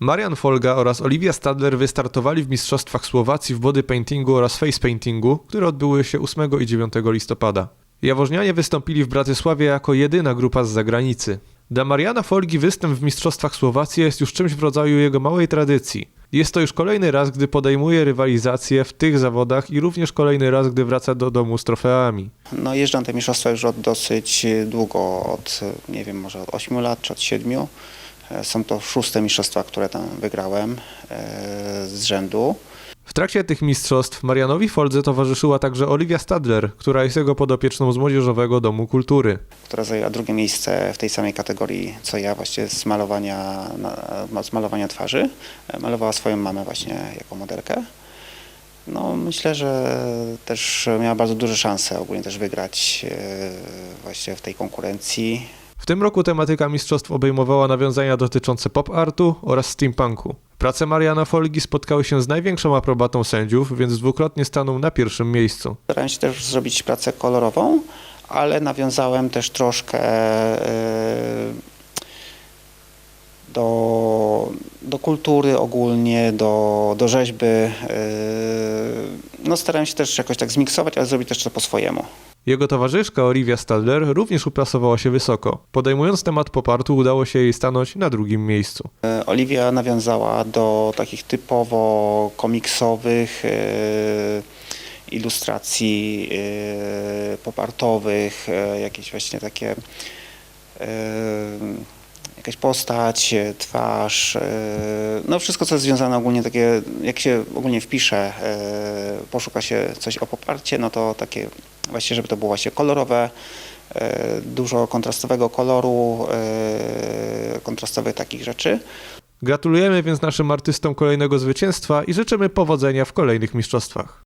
Marian Folga oraz Olivia Stadler wystartowali w Mistrzostwach Słowacji w body paintingu oraz face paintingu, które odbyły się 8 i 9 listopada. Jaworznianie wystąpili w Bratysławie jako jedyna grupa z zagranicy. Dla Mariana Folgi występ w Mistrzostwach Słowacji jest już czymś w rodzaju jego małej tradycji. Jest to już kolejny raz, gdy podejmuje rywalizację w tych zawodach i również kolejny raz, gdy wraca do domu z trofeami. No jeżdżę na te mistrzostwa już od dosyć długo, od nie wiem, może od 8 lat czy od 7. E, Są to szóste mistrzostwa, które tam wygrałem e, z rzędu. W trakcie tych mistrzostw Marianowi Foldze towarzyszyła także Olivia Stadler, która jest jego podopieczną z Młodzieżowego Domu Kultury. która zajęła drugie miejsce w tej samej kategorii co ja, właśnie z malowania, z malowania twarzy. E, Malowała swoją mamę właśnie jako modelkę. No, myślę, że też miała bardzo duże szanse ogólnie też wygrać właśnie w tej konkurencji. W tym roku tematyka mistrzostw obejmowała nawiązania dotyczące pop artu oraz steampunku. Prace Mariana Folgi spotkały się z największą aprobatą sędziów, więc dwukrotnie stanął na pierwszym miejscu. Starałem się też zrobić pracę kolorową, ale nawiązałem też troszkę e, do, do kultury ogólnie, do, do rzeźby. e, No starałem się też jakoś tak zmiksować, ale zrobić też to po swojemu. Jego towarzyszka Olivia Stadler również uplasowała się wysoko. Podejmując temat pop artu udało się jej stanąć na drugim miejscu. E, Oliwia nawiązała do takich typowo komiksowych e, ilustracji e, popartowych, jakieś właśnie takie jakaś postać, twarz, no wszystko co jest związane ogólnie takie, jak się ogólnie wpisze, poszuka się coś o poparcie, no to takie właśnie, żeby to było właśnie kolorowe, e, dużo kontrastowego koloru, e, kontrastowych takich rzeczy. Gratulujemy więc naszym artystom kolejnego zwycięstwa i życzymy powodzenia w kolejnych mistrzostwach.